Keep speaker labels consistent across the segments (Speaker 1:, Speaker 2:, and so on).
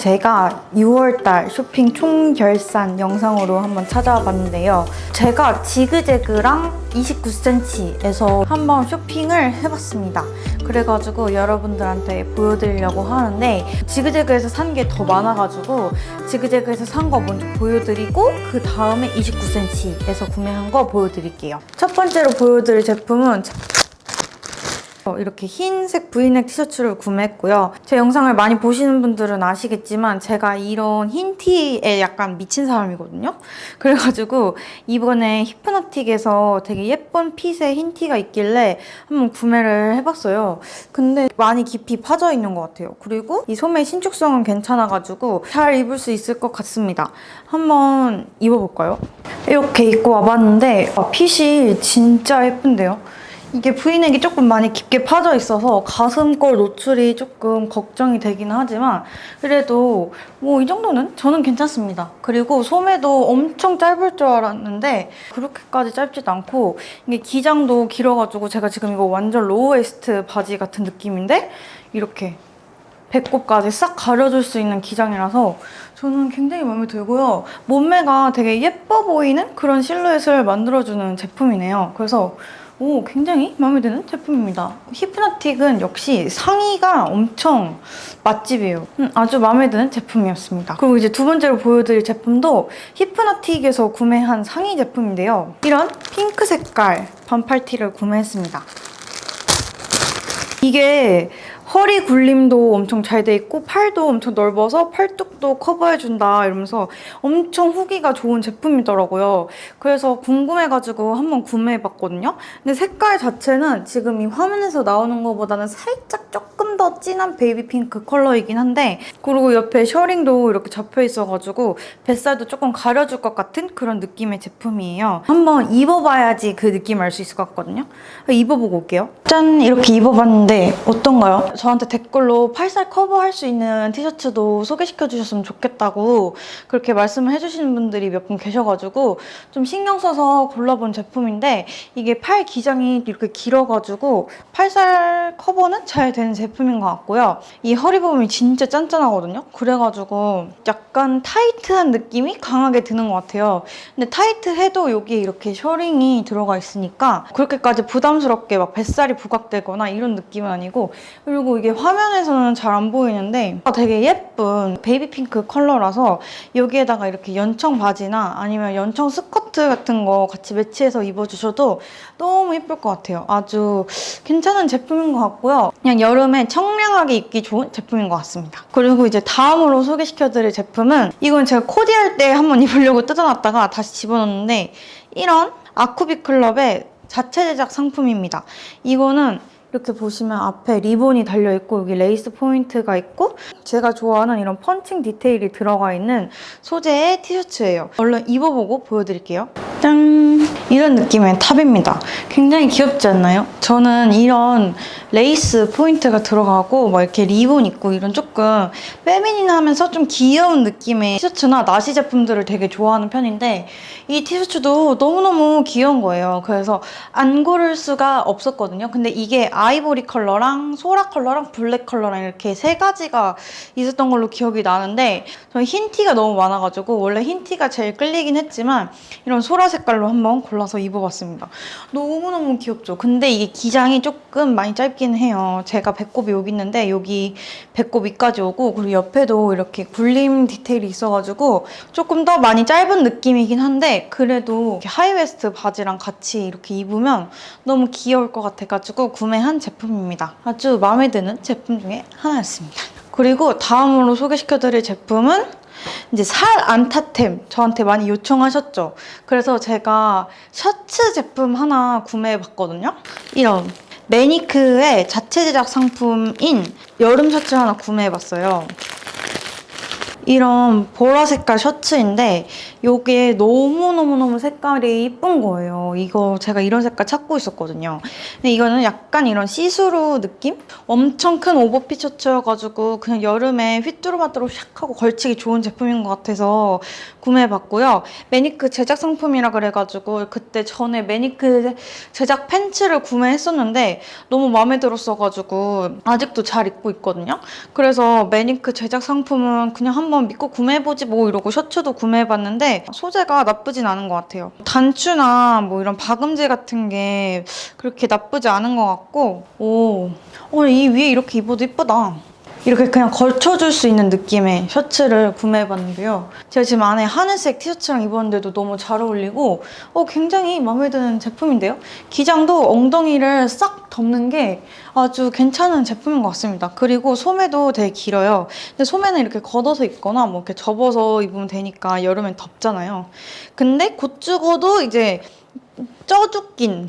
Speaker 1: 제가 6월달 쇼핑 총 결산 영상으로 한번 찾아와 봤는데요. 제가 지그재그랑 29cm에서 한번 쇼핑을 해봤습니다. 그래가지고 여러분들한테 보여드리려고 하는데 지그재그에서 산 게 더 많아가지고 지그재그에서 산 거 먼저 보여드리고 그 다음에 29cm에서 구매한 거 보여드릴게요. 첫 번째로 보여드릴 제품은 어, 이렇게 흰색 브이넥 티셔츠를 구매했고요. 제 영상을 많이 보시는 분들은 아시겠지만 제가 이런 흰 티에 약간 미친 사람이거든요. 그래가지고 이번에 히프나틱에서 되게 예쁜 핏의 흰 티가 있길래 한번 구매를 해봤어요. 근데 많이 깊이 파져 있는 것 같아요. 그리고 이 소매 신축성은 괜찮아가지고 잘 입을 수 있을 것 같습니다. 한번 입어볼까요? 이렇게 입고 와봤는데 아, 핏이 진짜 예쁜데요. 이게 브이넥이 조금 많이 깊게 파져 있어서 가슴골 노출이 조금 걱정이 되긴 하지만 그래도 뭐 이 정도는 저는 괜찮습니다. 그리고 소매도 엄청 짧을 줄 알았는데 그렇게까지 짧지도 않고 이게 기장도 길어가지고 제가 지금 이거 완전 로우웨이스트 바지 같은 느낌인데 이렇게 배꼽까지 싹 가려줄 수 있는 기장이라서 저는 굉장히 마음에 들고요. 몸매가 되게 예뻐 보이는 그런 실루엣을 만들어주는 제품이네요. 그래서 오, 굉장히 마음에 드는 제품입니다. 히프나틱은 역시 상의가 엄청 맛집이에요. 음, 아주 마음에 드는 제품이었습니다. 그리고 이제 두 번째로 보여드릴 제품도 히프나틱에서 구매한 상의 제품인데요. 이런 핑크 색깔 반팔티를 구매했습니다. 이게 허리 굴림도 엄청 잘 돼 있고 팔도 엄청 넓어서 팔뚝도 커버해준다 이러면서 엄청 후기가 좋은 제품이더라고요. 그래서 궁금해가지고 한번 구매해봤거든요. 근데 색깔 자체는 지금 이 화면에서 나오는 것보다는 살짝 조금 더 진한 베이비 핑크 컬러이긴 한데 그리고 옆에 셔링도 이렇게 잡혀 있어가지고 뱃살도 조금 가려줄 것 같은 그런 느낌의 제품이에요. 한번 입어봐야지 그 느낌 알 수 있을 것 같거든요. 입어보고 올게요. 짠! 이렇게 입어봤는데 어떤가요? 저한테 댓글로 팔살 커버할 수 있는 티셔츠도 소개시켜 주셨으면 좋겠다고 그렇게 말씀을 해주시는 분들이 몇 분 계셔가지고 좀 신경 써서 골라본 제품인데 이게 팔 기장이 이렇게 길어가지고 팔살 커버는 잘 되는 제품인 것 같고요. 이 허리 부분이 진짜 짠짠하거든요. 그래가지고 약간 타이트한 느낌이 강하게 드는 것 같아요. 근데 타이트해도 여기에 이렇게 셔링이 들어가 있으니까 그렇게까지 부담스럽게 막 뱃살이 부각되거나 이런 느낌은 아니고 그리고 이게 화면에서는 잘 안 보이는데 되게 예쁜 베이비 핑크 컬러라서 여기에다가 이렇게 연청 바지나 아니면 연청 스커트 같은 거 같이 매치해서 입어주셔도 너무 예쁠 것 같아요. 아주 괜찮은 제품인 것 같고요. 그냥 여름에 청량하게 입기 좋은 제품인 것 같습니다. 그리고 이제 다음으로 소개시켜드릴 제품은 이건 제가 코디할 때 한번 입으려고 뜯어놨다가 다시 집어넣는데 이런 아쿠비 클럽의 자체 제작 상품입니다. 이거는 이렇게 보시면 앞에 리본이 달려있고 여기 레이스 포인트가 있고 제가 좋아하는 이런 펀칭 디테일이 들어가 있는 소재의 티셔츠예요. 얼른 입어보고 보여드릴게요. 짠! 이런 느낌의 탑입니다. 굉장히 귀엽지 않나요? 저는 이런 레이스 포인트가 들어가고 막 이렇게 리본 있고 이런 조금 페미닌하면서 좀 귀여운 느낌의 티셔츠나 나시 제품들을 되게 좋아하는 편인데 이 티셔츠도 너무너무 귀여운 거예요. 그래서 안 고를 수가 없었거든요. 근데 이게 아이보리 컬러랑 소라 컬러랑 블랙 컬러랑 이렇게 세 가지가 있었던 걸로 기억이 나는데 저는 흰 티가 너무 많아가지고 원래 흰 티가 제일 끌리긴 했지만 이런 소라 색깔로 한번 골라 서 입어봤습니다. 너무너무 귀엽죠? 근데 이게 기장이 조금 많이 짧긴 해요. 제가 배꼽이 여기 있는데 여기 배꼽 위까지 오고 그리고 옆에도 이렇게 굴림 디테일이 있어가지고 조금 더 많이 짧은 느낌이긴 한데 그래도 하이웨스트 바지랑 같이 이렇게 입으면 너무 귀여울 것 같아가지고 구매한 제품입니다. 아주 마음에 드는 제품 중에 하나였습니다. 그리고 다음으로 소개시켜드릴 제품은 이제 살 안타템 저한테 많이 요청하셨죠. 그래서 제가 셔츠 제품 하나 구매해봤거든요. 이런 매니크의 자체 제작 상품인 여름 셔츠 하나 구매해봤어요. 이런 보라 색깔 셔츠인데 이게 너무너무너무 색깔이 이쁜 거예요. 이거 제가 이런 색깔 찾고 있었거든요. 근데 이거는 약간 이런 시스루 느낌? 엄청 큰 오버핏 셔츠여가지고 그냥 여름에 휘뚜루마뚜루 샥 하고 걸치기 좋은 제품인 것 같아서 구매해봤고요. 매니크 제작 상품이라 그래가지고 그때 전에 매니크 제작 팬츠를 구매했었는데 너무 마음에 들었어가지고 아직도 잘 입고 있거든요. 그래서 매니크 제작 상품은 그냥 한번 믿고 구매해보지 뭐 이러고 셔츠도 구매해봤는데 소재가 나쁘진 않은 것 같아요. 단추나 뭐 이런 박음질 같은 게 그렇게 나쁘지 않은 것 같고 오, 어, 이 위에 이렇게 입어도 이쁘다. 이렇게 그냥 걸쳐줄 수 있는 느낌의 셔츠를 구매해봤는데요. 제가 지금 안에 하늘색 티셔츠랑 입었는데도 너무 잘 어울리고 어, 굉장히 마음에 드는 제품인데요. 기장도 엉덩이를 싹 덮는 게 아주 괜찮은 제품인 것 같습니다. 그리고 소매도 되게 길어요. 근데 소매는 이렇게 걷어서 입거나 뭐 이렇게 접어서 입으면 되니까 여름엔 덥잖아요. 근데 곧 죽어도 이제 쪄죽긴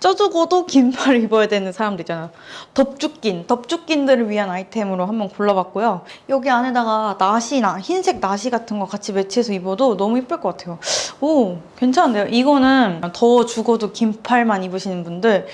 Speaker 1: 쪄죽어도 긴팔을 입어야 되는 사람들 있잖아요. 덥죽긴, 덥죽긴들을 위한 아이템으로 한번 골라봤고요. 여기 안에다가 나시나 흰색 나시 같은 거 같이 매치해서 입어도 너무 이쁠 것 같아요. 오, 괜찮은데요? 이거는 더워 죽어도 긴팔만 입으시는 분들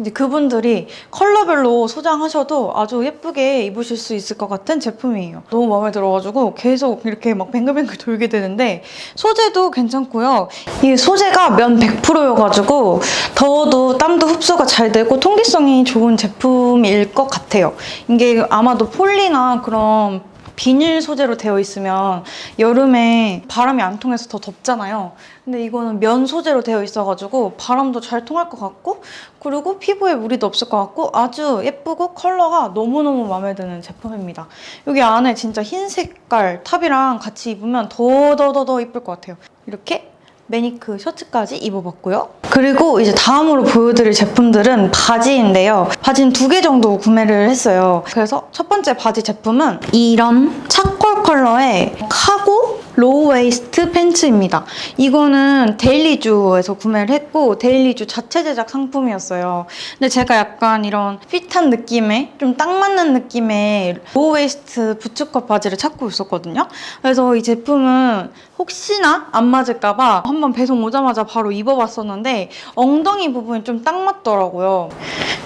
Speaker 1: 이제 그분들이 컬러별로 소장하셔도 아주 예쁘게 입으실 수 있을 것 같은 제품이에요. 너무 마음에 들어가지고 계속 이렇게 막 뱅글뱅글 돌게 되는데 소재도 괜찮고요. 이게 소재가 면 100%여가지고 더워도 땀도 흡수가 잘 되고 통기성이 좋은 제품일 것 같아요. 이게 아마도 폴리나 그런 비닐 소재로 되어 있으면 여름에 바람이 안 통해서 더 덥잖아요. 근데 이거는 면 소재로 되어 있어가지고 바람도 잘 통할 것 같고 그리고 피부에 무리도 없을 것 같고 아주 예쁘고 컬러가 너무너무 마음에 드는 제품입니다. 여기 안에 진짜 흰 색깔 탑이랑 같이 입으면 더더더더 예쁠 것 같아요. 이렇게 매니크 셔츠까지 입어봤고요. 그리고 이제 다음으로 보여드릴 제품들은 바지인데요. 바지는 두 개 정도 구매를 했어요. 그래서 첫 번째 바지 제품은 이런 차콜 컬러의 카고 로우 웨이스트 팬츠입니다. 이거는 데일리주에서 구매를 했고 데일리주 자체 제작 상품이었어요. 근데 제가 약간 이런 핏한 느낌의 좀 딱 맞는 느낌의 로우 웨이스트 부츠컷 바지를 찾고 있었거든요. 그래서 이 제품은 혹시나 안 맞을까 봐 한번 배송 오자마자 바로 입어봤었는데 엉덩이 부분이 좀 딱 맞더라고요.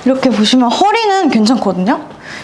Speaker 1: 이렇게 보시면 허리는 괜찮거든요.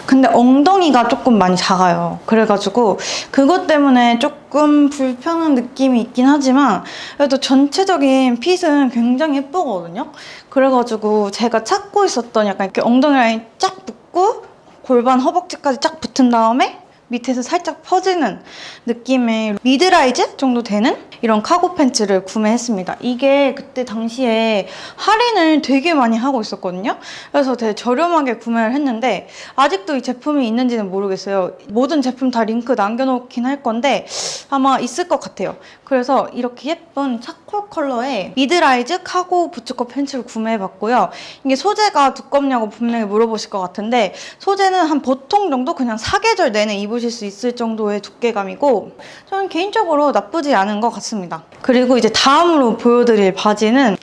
Speaker 1: 근데 엉덩이가 조금 많이 작아요. 그래가지고 그것 때문에 조금 불편한 느낌이 있긴 하지만 그래도 전체적인 핏은 굉장히 예쁘거든요. 그래가지고 제가 찾고 있었던 약간 이렇게 엉덩이 라인 쫙 붙고 골반 허벅지까지 쫙 붙은 다음에 밑에서 살짝 퍼지는 느낌의 미드라이즈 정도 되는 이런 카고 팬츠를 구매했습니다. 이게 그때 당시에 할인을 되게 많이 하고 있었거든요. 그래서 되게 저렴하게 구매를 했는데 아직도 이 제품이 있는지는 모르겠어요. 모든 제품 다 링크 남겨놓긴 할 건데 아마 있을 것 같아요. 그래서 이렇게 예쁜 차콜 컬러의 미드라이즈 카고 부츠컷 팬츠를 구매해봤고요. 이게 소재가 두껍냐고 분명히 물어보실 것 같은데 소재는 한 보통 정도 그냥 사계절 내내 입 으실 수 있을 정도의 두께감이고 저는 개인적으로 나쁘지 않은 것 같습니다. 그리고 이제 다음으로 보여드릴 바지는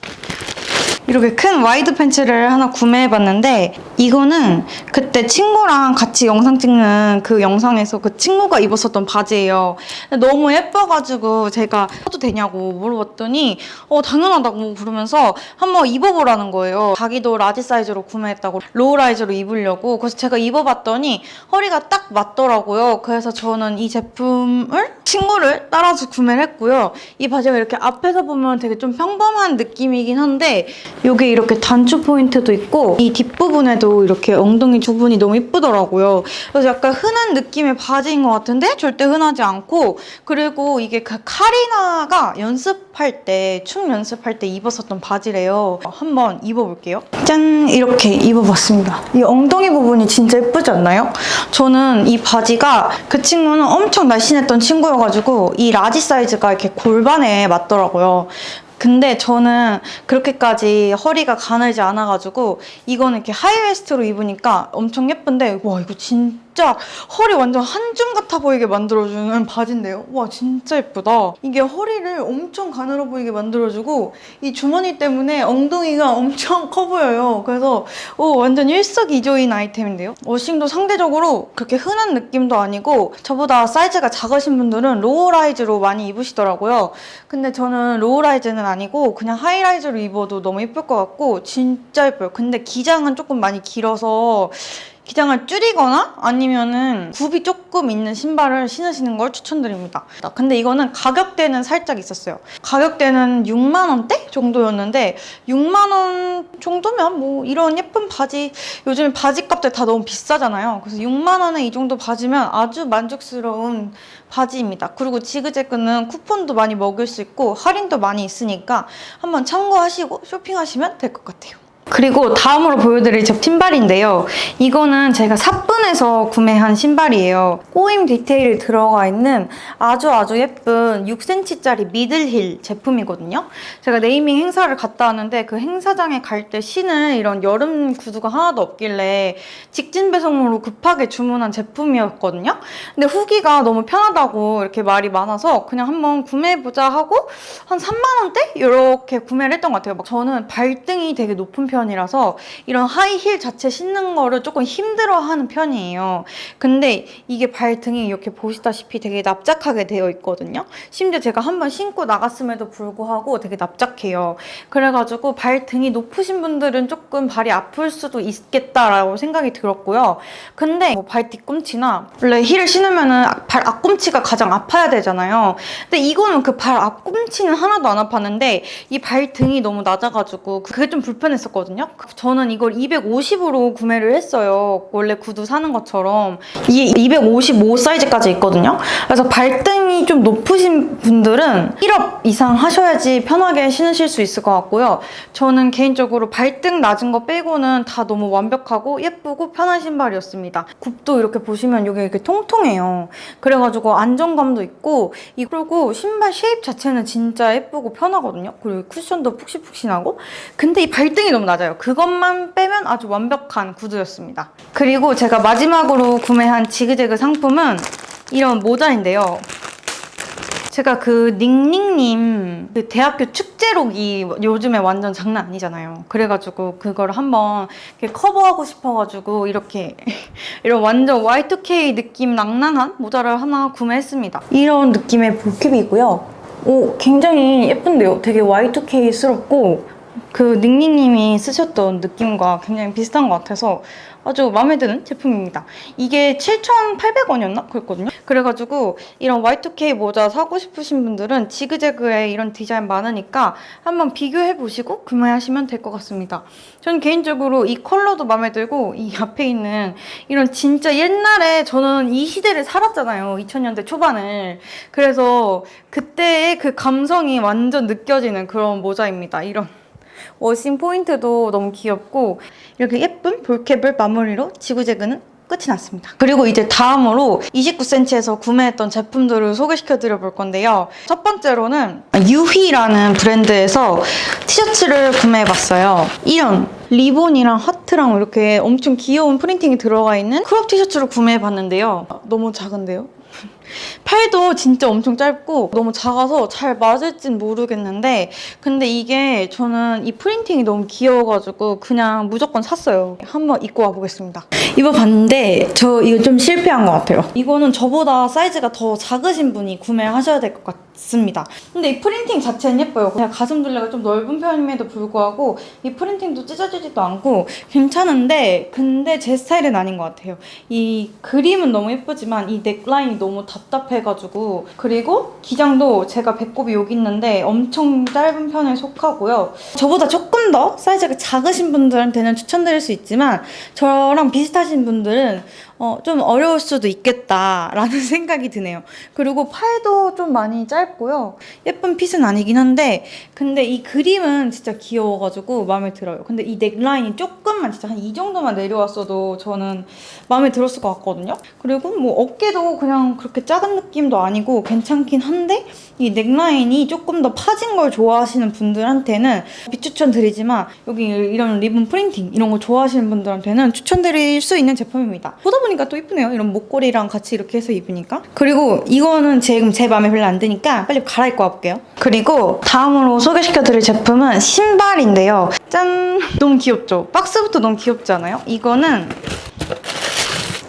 Speaker 1: 이렇게 큰 와이드 팬츠를 하나 구매해봤는데 이거는 그때 친구랑 같이 영상 찍는 그 영상에서 그 친구가 입었었던 바지예요. 너무 예뻐가지고 제가 써도 되냐고 물어봤더니 어 당연하다고 그러면서 한번 입어보라는 거예요. 자기도 라지 사이즈로 구매했다고 로우 라이즈로 입으려고 그래서 제가 입어봤더니 허리가 딱 맞더라고요. 그래서 저는 이 제품을 친구를 따라서 구매를 했고요. 이 바지가 이렇게 앞에서 보면 되게 좀 평범한 느낌이긴 한데 여기 이렇게 단추 포인트도 있고 이 뒷부분에도 이렇게 엉덩이 부분이 너무 이쁘더라고요. 그래서 약간 흔한 느낌의 바지인 것 같은데 절대 흔하지 않고 그리고 이게 그 카리나가 연습할 때, 춤 연습할 때 입었었던 바지래요. 한번 입어볼게요. 짠! 이렇게 입어봤습니다. 이 엉덩이 부분이 진짜 예쁘지 않나요? 저는 이 바지가 그 친구는 엄청 날씬했던 친구여가지고 이 라지 사이즈가 이렇게 골반에 맞더라고요. 근데 저는 그렇게까지 허리가 가늘지 않아가지고 이거는 이렇게 하이웨스트로 입으니까 엄청 예쁜데 와 이거 진짜 진짜 허리 완전 한줌 같아 보이게 만들어주는 바지인데요. 와 진짜 예쁘다. 이게 허리를 엄청 가늘어 보이게 만들어주고 이 주머니 때문에 엉덩이가 엄청 커 보여요. 그래서 오, 완전 일석이조인 아이템인데요. 워싱도 상대적으로 그렇게 흔한 느낌도 아니고 저보다 사이즈가 작으신 분들은 로우라이즈로 많이 입으시더라고요. 근데 저는 로우라이즈는 아니고 그냥 하이라이즈로 입어도 너무 예쁠 것 같고 진짜 예뻐요. 근데 기장은 조금 많이 길어서 기장을 줄이거나 아니면은 굽이 조금 있는 신발을 신으시는 걸 추천드립니다. 근데 이거는 가격대는 살짝 있었어요. 가격대는 6만 원대 정도였는데 6만 원 정도면 뭐 이런 예쁜 바지 요즘 바지 값들 다 너무 비싸잖아요. 그래서 6만 원에 이 정도 바지면 아주 만족스러운 바지입니다. 그리고 지그재그는 쿠폰도 많이 먹을 수 있고 할인도 많이 있으니까 한번 참고하시고 쇼핑하시면 될 것 같아요. 그리고 다음으로 보여드릴 제 신발인데요. 이거는 제가 사뿐에서 구매한 신발이에요. 꼬임 디테일이 들어가 있는 아주 아주 예쁜 6cm짜리 미들힐 제품이거든요. 제가 네이밍 행사를 갔다 왔는데 그 행사장에 갈 때 신을 이런 여름 구두가 하나도 없길래 직진 배송으로 급하게 주문한 제품이었거든요. 근데 후기가 너무 편하다고 이렇게 말이 많아서 그냥 한번 구매해보자 하고 한 3만원대? 이렇게 구매를 했던 것 같아요. 막 저는 발등이 되게 높은 편 이라서 이런 하이힐 자체 신는 거를 조금 힘들어하는 편이에요. 근데 이게 발등이 이렇게 보시다시피 되게 납작하게 되어 있거든요. 심지어 제가 한번 신고 나갔음에도 불구하고 되게 납작해요. 그래가지고 발등이 높으신 분들은 조금 발이 아플 수도 있겠다라고 생각이 들었고요. 근데 뭐 발 뒤꿈치나 원래 힐을 신으면은 발 앞꿈치가 가장 아파야 되잖아요. 근데 이거는 그 발 앞꿈치는 하나도 안 아팠는데 이 발등이 너무 낮아가지고 그게 좀 불편했었거든요. 저는 이걸 250으로 구매를 했어요. 원래 구두 사는 것처럼 이게 255 사이즈까지 있거든요. 그래서 발등이 좀 높으신 분들은 1업 이상 하셔야지 편하게 신으실 수 있을 것 같고요. 저는 개인적으로 발등 낮은 거 빼고는 다 너무 완벽하고 예쁘고 편한 신발이었습니다. 굽도 이렇게 보시면 여기 이렇게 통통해요. 그래가지고 안정감도 있고 이- 그리고 신발 쉐입 자체는 진짜 예쁘고 편하거든요. 그리고 쿠션도 푹신푹신하고 근데 이 발등이 너무 낮아요. 그것만 빼면 아주 완벽한 구두였습니다. 그리고 제가 마지막으로 구매한 지그재그 상품은 이런 모자인데요. 제가 그 닝닝님 그 대학교 축제록이 요즘에 완전 장난 아니잖아요. 그래가지고 그걸 한번 커버하고 싶어가지고 이렇게 이런 완전 Y2K 느낌 낭낭한 모자를 하나 구매했습니다. 이런 느낌의 볼캡이고요. 오, 굉장히 예쁜데요. 되게 Y2K스럽고 그 닝닝님이 쓰셨던 느낌과 굉장히 비슷한 것 같아서 아주 마음에 드는 제품입니다. 이게 7,800원이었나? 그랬거든요. 그래가지고 이런 Y2K 모자 사고 싶으신 분들은 지그재그에 이런 디자인 많으니까 한번 비교해 보시고 구매하시면 될 것 같습니다. 저는 개인적으로 이 컬러도 마음에 들고 이 앞에 있는 이런 진짜 옛날에 저는 이 시대를 살았잖아요. 2000년대 초반을. 그래서 그때의 그 감성이 완전 느껴지는 그런 모자입니다. 이런. 워싱 포인트도 너무 귀엽고 이렇게 예쁜 볼캡을 마무리로 지구 재그는 끝이 났습니다. 그리고 이제 다음으로 29cm에서 구매했던 제품들을 소개시켜 드려 볼 건데요. 첫 번째로는 유휘라는 브랜드에서 티셔츠를 구매해 봤어요. 이런 리본이랑 하트랑 이렇게 엄청 귀여운 프린팅이 들어가 있는 크롭 티셔츠를 구매해 봤는데요. 너무 작은데요? 팔도 진짜 엄청 짧고 너무 작아서 잘 맞을진 모르겠는데 근데 이게 저는 이 프린팅이 너무 귀여워가지고 그냥 무조건 샀어요. 한번 입고 와보겠습니다. 입어봤는데 저 이거 좀 실패한 것 같아요. 이거는 저보다 사이즈가 더 작으신 분이 구매하셔야 될 것 같습니다. 근데 이 프린팅 자체는 예뻐요. 그냥 가슴 둘레가 좀 넓은 편임에도 불구하고 이 프린팅도 찢어지지도 않고 괜찮은데 근데 제 스타일은 아닌 것 같아요. 이 그림은 너무 예쁘지만 이 넥라인이 너무 답답해가지고 그리고 기장도 제가 배꼽이 여기 있는데 엄청 짧은 편에 속하고요. 저보다 조금 더 사이즈가 작으신 분들한테는 추천드릴 수 있지만 저랑 비슷하신 분들은 어, 좀 어려울 수도 있겠다라는 생각이 드네요. 그리고 팔도 좀 많이 짧고요. 예쁜 핏은 아니긴 한데, 근데 이 그림은 진짜 귀여워가지고 마음에 들어요. 근데 이 넥라인이 조금만 진짜 한 이 정도만 내려왔어도 저는 마음에 들었을 것 같거든요. 그리고 뭐 어깨도 그냥 그렇게 작은 느낌도 아니고 괜찮긴 한데 이 넥라인이 조금 더 파진 걸 좋아하시는 분들한테는 비추천 드리지만 여기 이런 리본 프린팅 이런 거 좋아하시는 분들한테는 추천드릴 수 있는 제품입니다. 보다 보니 까 또 이쁘네요. 이런 목걸이랑 같이 이렇게 해서 입으니까. 그리고 이거는 지금 제 마음에 별로 안 드니까 빨리 갈아입고 와볼게요. 그리고 다음으로 소개시켜드릴 제품은 신발인데요. 짠! 너무 귀엽죠? 박스부터 너무 귀엽지 않아요? 이거는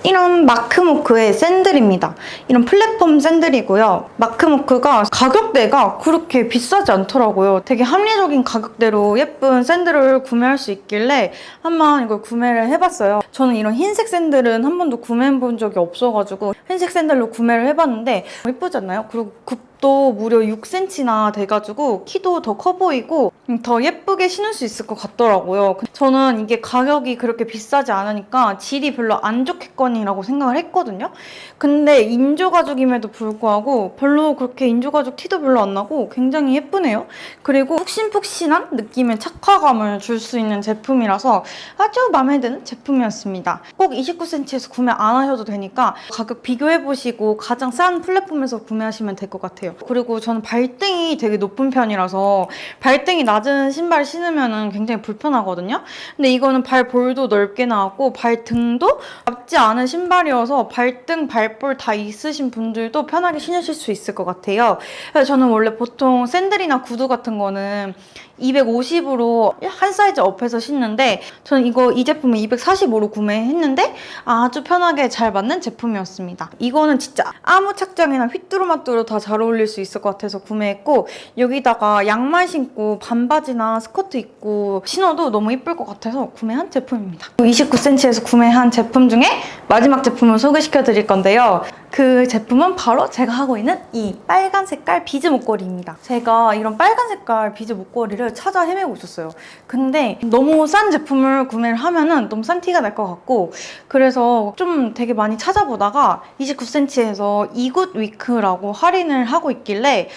Speaker 1: 이런 마크모크의 샌들입니다. 이런 플랫폼 샌들이고요. 마크모크가 가격대가 그렇게 비싸지 않더라고요. 되게 합리적인 가격대로 예쁜 샌들을 구매할 수 있길래 한번 이걸 구매를 해봤어요. 저는 이런 흰색 샌들은 한 번도 구매해본 적이 없어가지고 흰색 샌들로 구매를 해봤는데 예쁘지 않나요? 그리고 굽 도 무려 6cm나 돼가지고 키도 더 커 보이고 음, 더 예쁘게 신을 수 있을 것 같더라고요. 저는 이게 가격이 그렇게 비싸지 않으니까 질이 별로 안 좋겠거니라고 생각을 했거든요. 근데 인조가죽임에도 불구하고 별로 그렇게 인조가죽 티도 별로 안 나고 굉장히 예쁘네요. 그리고 푹신푹신한 느낌의 착화감을 줄 수 있는 제품이라서 아주 마음에 드는 제품이었습니다. 꼭 29cm에서 구매 안 하셔도 되니까 가격 비교해보시고 가장 싼 플랫폼에서 구매하시면 될 것 같아요. 그리고 저는 발등이 되게 높은 편이라서 발등이 낮은 신발 신으면 굉장히 불편하거든요. 근데 이거는 발 볼도 넓게 나왔고 발등도 얇지 않은 신발이어서 발등, 발볼 다 있으신 분들도 편하게 신으실 수 있을 것 같아요. 저는 원래 보통 샌들이나 구두 같은 거는 250으로 한 사이즈 업해서 신는데 저는 이거 이 제품을 245로 구매했는데 아주 편하게 잘 맞는 제품이었습니다. 이거는 진짜 아무 착장이나 휘뚜루마뚜루 다 잘 어울릴 수 있을 것 같아서 구매했고 여기다가 양말 신고 반바지나 스커트 입고 신어도 너무 이쁠 것 같아서 구매한 제품입니다. 29cm에서 구매한 제품 중에 마지막 제품을 소개시켜 드릴 건데요. 그 제품은 바로 제가 하고 있는 이 빨간 색깔 비즈 목걸이입니다. 제가 이런 빨간 색깔 비즈 목걸이를 찾아 헤매고 있었어요. 근데 너무 싼 제품을 구매를 하면은 너무 싼 티가 날 것 같고 그래서 좀 되게 많이 찾아보다가 29cm에서 이굿 위크라고 할인을 하고 있길래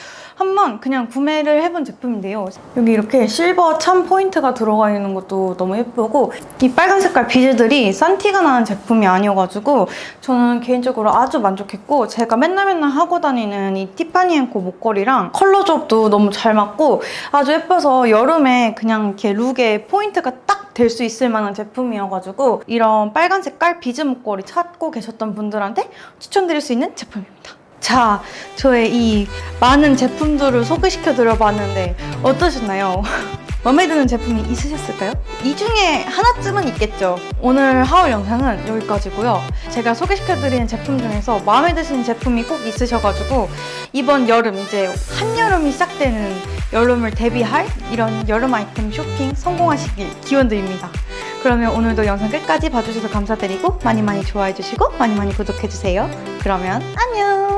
Speaker 1: 한번 그냥 구매를 해본 제품인데요. 여기 이렇게 실버 참 포인트가 들어가 있는 것도 너무 예쁘고 이 빨간 색깔 비즈들이 싼 티가 나는 제품이 아니어가지고 저는 개인적으로 아주 만족했고 제가 맨날 맨날 하고 다니는 이 티파니 앤코 목걸이랑 컬러 조합도 너무 잘 맞고 아주 예뻐서 여름에 그냥 이렇게 룩에 포인트가 딱 될 수 있을 만한 제품이어가지고 이런 빨간 색깔 비즈 목걸이 찾고 계셨던 분들한테 추천드릴 수 있는 제품입니다. 자, 저의 이 많은 제품들을 소개시켜 드려봤는데 어떠셨나요? 마음에 드는 제품이 있으셨을까요? 이 중에 하나쯤은 있겠죠. 오늘 하울 영상은 여기까지고요. 제가 소개시켜드리는 제품 중에서 마음에 드시는 제품이 꼭 있으셔가지고 이번 여름 이제 한여름이 시작되는 여름을 대비할 이런 여름 아이템 쇼핑 성공하시길 기원드립니다. 그러면 오늘도 영상 끝까지 봐주셔서 감사드리고 많이 많이 좋아해주시고 많이 많이 구독해주세요. 그러면 안녕!